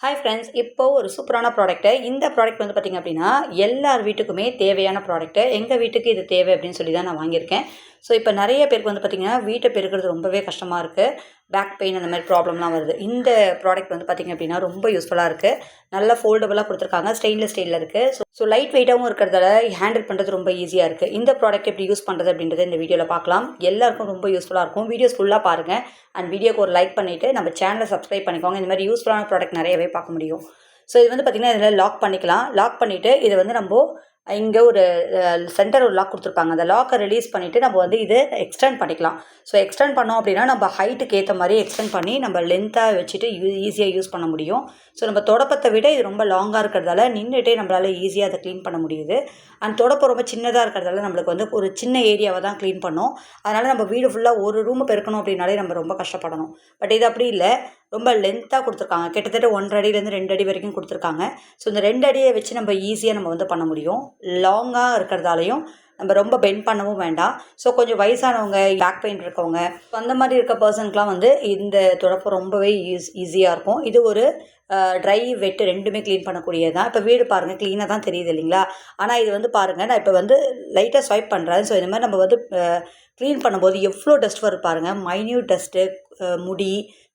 Hi friends இப்போ ஒரு சூப்பரான ப்ராடக்ட்டு இந்த ப்ராடக்ட் வந்து பார்த்திங்க அப்படின்னா எல்லார் வீட்டுக்குமே தேவையான ப்ராடக்ட்டு எங்கள் வீட்டுக்கு இது தேவை அப்படின்னு சொல்லி தான் நான் வாங்கியிருக்கேன். ஸோ இப்போ நிறைய பேருக்கு வந்து பார்த்திங்கன்னா வீட்டை பெருக்கிறது ரொம்பவே கஷ்டமாக இருக்குது பேக் பெயின் அந்த மாதிரி ப்ராப்ளம்லாம் வருது. இந்த ப்ராடக்ட் வந்து பார்த்திங்க அப்படின்னா ரொம்ப யூஸ்ஃபுல்லாக இருக்குது நல்லா ஃபோல்டபுளாக கொடுத்துருக்காங்க. ஸ்டெயின்லெஸ் ஸ்டீலில் இருக்குது ஸோ ஸோ லைட் வெயிட்டாகவும் இருக்கிறதால ஹேண்டில் பண்ணுறது ரொம்ப ஈஸியாக இருக்குது இந்த ப்ராடக்ட் எப்படி யூஸ் பண்ணுறது அப்படின்றத இந்த வீடியோவில் பார்க்கலாம். எல்லாருக்கும் ரொம்ப யூஸ்ஃபுல்லாக இருக்கும். வீடியோஸ் ஃபுல்லாக பாருங்கள் அண்ட் வீடியோக்கு ஒரு லைக் பண்ணிவிட்டு நம்ம சேனலை சப்ஸ்கிரைப் பண்ணிக்கோங்க. இந்த மாதிரி யூஸ்ஃபுல்லான ப்ராடக்ட் நிறையவே பார்க்க முடியும். ஸோ இது வந்து பார்த்திங்கன்னா இதில் லாக் பண்ணிக்கலாம். லாக் பண்ணிவிட்டு இதை வந்து நம்ம இங்கே ஒரு சென்டர் ஒரு லாக் கொடுத்துருப்பாங்க. அந்த லாக்கை ரிலீஸ் பண்ணிவிட்டு நம்ம வந்து இது எக்ஸ்டெண்ட் பண்ணிக்கலாம். ஸோ எக்ஸ்டெண்ட் பண்ணோம் அப்படின்னா நம்ம ஹைட்டுக்கு ஏற்ற மாதிரி எக்ஸ்டெண்ட் பண்ணி நம்ம லென்த்தாக வச்சுட்டு யூ ஈஸியாக யூஸ் பண்ண முடியும். ஸோ நம்ம தொடப்பத்தை விட இது ரொம்ப லாங்காக இருக்கிறதால நின்றுட்டே நம்மளால் ஈஸியாக அதை க்ளீன் பண்ண முடியுது. அண்ட் தொடப்பம் ரொம்ப சின்னதாக இருக்கிறதால நம்மளுக்கு வந்து ஒரு சின்ன ஏரியாவை தான் க்ளீன் பண்ணோம். அதனால் நம்ம வீடு ஃபுல்லாக ஒரு ரூமை பெருக்கணும் அப்படின்னாலே நம்ம ரொம்ப கஷ்டப்படணும். பட் இது அப்படி இல்லை. ரொம்ப லென்த்தாக கொடுத்துருக்காங்க. கிட்டத்தட்ட ஒன்றரை அடியிலேருந்து ரெண்டு அடி வரைக்கும் கொடுத்துருக்காங்க. ஸோ இந்த ரெண்டு அடியை வச்சு நம்ம ஈஸியாக நம்ம வந்து பண்ண முடியும். லாங்காக இருக்கிறதாலையும் நம்ம ரொம்ப பெண்ட் பண்ணவும் வேண்டாம். ஸோ கொஞ்சம் வயசானவங்க பேக் பெயின் இருக்கவங்க அந்த மாதிரி இருக்க பர்சனுக்குலாம் வந்து இந்த துடப்பம் ரொம்பவே ஈஸ் ஈஸியாக இருக்கும். இது ஒரு ட்ரை வெட்டு ரெண்டுமே க்ளீன் பண்ணக்கூடியது தான் இப்போ வீடு பாருங்கள் க்ளீனாக தான் தெரியுது இல்லைங்களா? ஆனால் இது வந்து பாருங்கள் நான் இப்போ வந்து லைட்டாக ஸ்வைப் பண்ணுறேன் ஸோ இந்த மாதிரி நம்ம வந்து க்ளீன் பண்ணும்போது எவ்வளோ டஸ்ட் வரும் பாருங்கள் மைன்யூட் டஸ்ட்டு முடி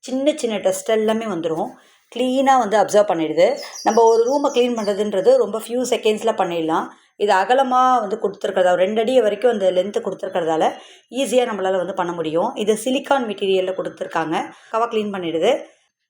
சின்ன சின்ன டஸ்ட் எல்லாமே வந்துடும் க்ளீனாக வந்து அப்சர்வ் பண்ணிடுது. நம்ம ஒரு ரூமை க்ளீன் பண்ணுறதுன்றது ரொம்ப ஃபியூ செகண்ட்ஸில் பண்ணிடலாம். இது அகலமாக வந்து கொடுத்துருக்கிறதா ரெண்டு அடி வரைக்கும் அந்த லென்த்து கொடுத்துருக்கிறதால ஈஸியாக நம்மளால் வந்து பண்ண முடியும். இது சிலிக்கான் மெட்டீரியலில் கொடுத்துருக்காங்க. கவா க்ளீன் பண்ணிடுது.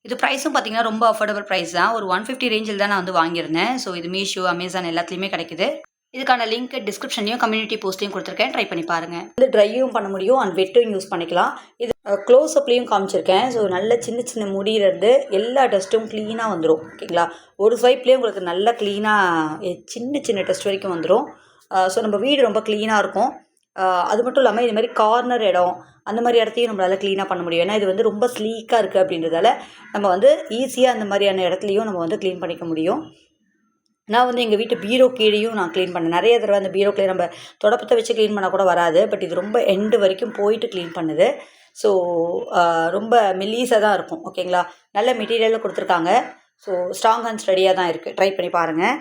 இது ப்ரைஸும் பார்த்தீங்கன்னா ரொம்ப அஃபோர்டபுள் ப்ரைஸ் தான். ஒரு ஒன் ஃபிஃப்டி ரேஞ்சில் தான் நான் வந்து வாங்கியிருந்தேன். ஸோ இது மீஷோ அமேசான் எல்லாத்துலேயுமே கிடைக்குது. இதுக்கான லிங்க் டிஸ்கிரிப்ஷன்லையும் கம்யூனிட்டி போஸ்ட்லையும் கொடுத்துருக்கேன். ட்ரை பண்ணி பாருங்கள் இது ட்ரையும் பண்ண முடியும் அண்ட் வெட்டும் யூஸ் பண்ணிக்கலாம். இது க்ளோஸ் அப்லேயும் காமிச்சிருக்கேன். ஸோ நல்ல சின்ன சின்ன முடியிலேருந்து எல்லா டஸ்ட்டும் க்ளீனாக வந்துடும் ஓகேங்களா ஒரு ஸ்வைப்லேயே உங்களுக்கு நல்லா க்ளீனாக சின்ன சின்ன டஸ்ட் வரைக்கும் வந்துடும் ஸோ நம்ம வீடு ரொம்ப க்ளீனாக இருக்கும். அது மட்டும் இல்லாமல் இது மாதிரி கார்னர் இடம் அந்த மாதிரி இடத்தையும் நம்மளால் க்ளீனாக பண்ண முடியும். ஏன்னா இது வந்து ரொம்ப ஸ்லீக்காக இருக்குது அப்படின்றதால நம்ம வந்து ஈஸியாக அந்த மாதிரியான இடத்துலையும் நம்ம வந்து க்ளீன் பண்ணிக்க முடியும். நான் வந்து எங்கள் வீட்டு பீரோ கீழேயும் நான் க்ளீன் பண்ணேன். நிறைய தடவை அந்த பீரோ க்ளீன் நம்ம தொடப்பத்தை வச்சு க்ளீன் பண்ணால் கூட வராது. பட் இது ரொம்ப எண்டு வரைக்கும் போயிட்டு க்ளீன் பண்ணுது. ஸோ ரொம்ப மெல்லீஸாக தான் இருக்கும். ஓகேங்களா நல்ல மெட்டீரியலில் கொடுத்துருக்காங்க. ஸோ ஸ்ட்ராங் அண்ட் ஸ்டடியாக தான் இருக்குது ட்ரை பண்ணி பாருங்கள்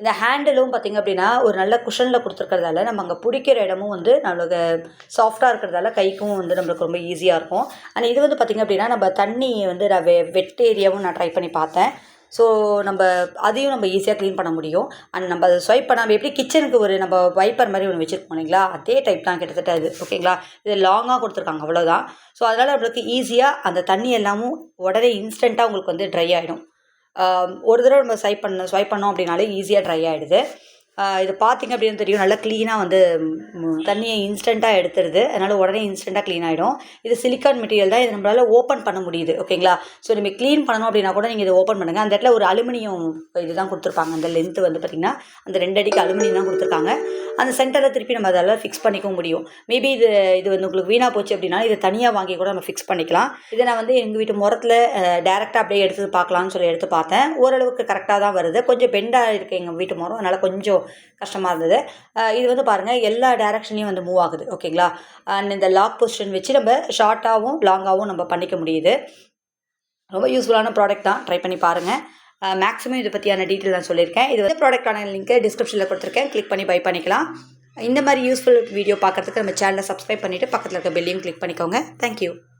இந்த ஹேண்டிலும் பார்த்திங்க அப்படின்னா ஒரு நல்ல குஷனில் கொடுத்துருக்கிறதால நம்ம அங்கே பிடிக்கிற இடமும் வந்து நம்மளுக்கு சாஃப்டாக இருக்கிறதால கைக்கும் வந்து நம்மளுக்கு ரொம்ப ஈஸியாக இருக்கும். ஆனால் இது வந்து பார்த்திங்க அப்படின்னா நம்ம தண்ணி வந்து நான் வெ வெட் ஏரியாவும் நான் ட்ரை பண்ணி பார்த்தேன். ஸோ நம்ம அதையும் நம்ம ஈஸியாக க்ளீன் பண்ண முடியும். அண்ட் நம்ம அதை ஸ்வைப் பண்ணாமல் எப்படி கிச்சனுக்கு ஒரு நம்ம வைப்பர் மாதிரி ஒன்று வச்சுருக்கோம் இல்லைங்களா? அதே டைப் தான் கிட்டத்தட்ட அது ஓகேங்களா இது லாங்காக கொடுத்துருக்காங்க அவ்வளோதான் ஸோ அதனால் நம்மளுக்கு ஈஸியாக அந்த தண்ணி எல்லாமும் உடனே இன்ஸ்டண்ட்டாக உங்களுக்கு வந்து ட்ரை ஆகிடும் ஒரு தடவை நம்ம ஸ்வைப் பண்ண ஸ்வைப் பண்ணோம் அப்படின்னாலே ஈஸியாக ட்ரை ஆகிடுது இது பார்த்திங்க அப்படின்னு தெரியும். நல்லா க்ளீனாக வந்து தண்ணியை இன்ஸ்டண்ட்டாக எடுத்துருது. அதனால் உடனே இன்ஸ்டண்ட்டாக க்ளீன் ஆகிடும் இது சிலிக்கான் மெட்டீரியல் தான். இது நம்மளால் ஓப்பன் பண்ண முடியுது. ஓகேங்களா ஸோ நீங்கள் க்ளீன் பண்ணணும் அப்படின்னா கூட நீங்கள் இதை ஓப்பன் பண்ணுங்கள் அந்த இடத்துல ஒரு அலுமினியம் இது தான் கொடுத்துருப்பாங்க. அந்த லென்த்து வந்து பார்த்திங்கன்னா அந்த ரெண்டு அடிக்கு அலுமினியம் தான் கொடுத்துருக்காங்க. அந்த சென்டரில் திருப்பி நம்ம அதெல்லாம் ஃபிக்ஸ் பண்ணிக்க முடியும். மேபி இது இது வந்து உங்களுக்கு வீணாக போச்சு அப்படின்னா இதை தனியாக வாங்கி கூட நம்ம ஃபிக்ஸ் பண்ணிக்கலாம். இதை நான் வந்து எங்கள் வீட்டு முரத்தில் டேரெக்டாக அப்படியே எடுத்து பார்க்கலான்னு சொல்லி எடுத்து பார்த்தேன். ஓரளவுக்கு கரெக்டாக தான் வருது. கொஞ்சம் பெண்டாக இருக்குது எங்கள் வீட்டு முறம் அதனால் கொஞ்சம் கஷ்டமாக இருந்தது. இது வந்து பாருங்கள் எல்லா டேரக்ஷன்லேயும் வந்து மூவ் ஆகுது. ஓகேங்களா அண்ட் இந்த லாக் பொசிஷன் வச்சு நம்ம ஷார்ட்டாகவும் லாங்காகவும் நம்ம பண்ணிக்க முடியுது. ரொம்ப யூஸ்ஃபுல்லான ப்ராடக்ட் தான். ட்ரை பண்ணி பாருங்கள் மேக்ஸிமம் இதை பற்றியான டீட்டெயில் நான் சொல்லியிருக்கேன். இது வந்து ப்ராடக்டான லிங்க்கை டிஸ்கிரிப்ஷனில் கொடுத்துருக்கேன். கிளிக் பண்ணி பை பண்ணிக்கலாம். இந்த மாதிரி யூஸ்ஃபுல் வீடியோ பார்க்குறதுக்கு நம்ம சேனலை சப்ஸ்கிரைப் பண்ணிவிட்டு பக்கத்தில் இருக்க பெல்லையும் கிளிக் பண்ணிக்கோங்க. தேங்க்யூ